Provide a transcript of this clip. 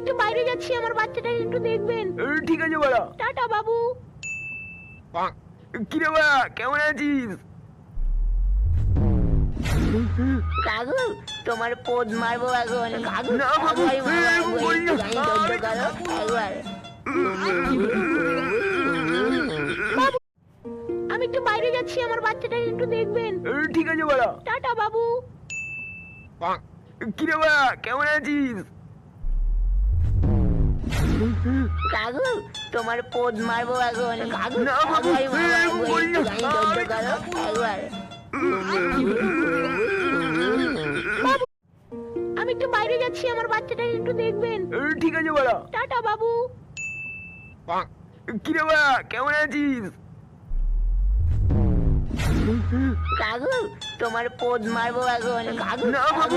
একটু বাইরে যাচ্ছি আমার বাচ্চাটাকে একটু দেখবেন। ঠিক আছে বাড়া। টাটা বাবু। কিরে বাড়া কেমন আছিস? কাকু তোমার পোদ মারবো এখন কাকু না, বাবু, একবার। আমি একটু বাইরে যাচ্ছি আমার বাচ্চাটাকে একটু দেখবেন। ঠিক আছে বাড়া। টাটা বাবু। কিরে বাড়া কেমন আছিস? কাকু তোমার পোদ মারবো এখন কাকু না, বাবু। বাবু, আমি একটু বাইরে যাচ্ছি আমার বাচ্চাটাকে একটু দেখবেন। ঠিক আছে বাড়া। টাটা বাবু। কিরে বাড়া কেমন আছিস? কাকু তোমার পোদ মারবো এখন কাকু না, বাবু,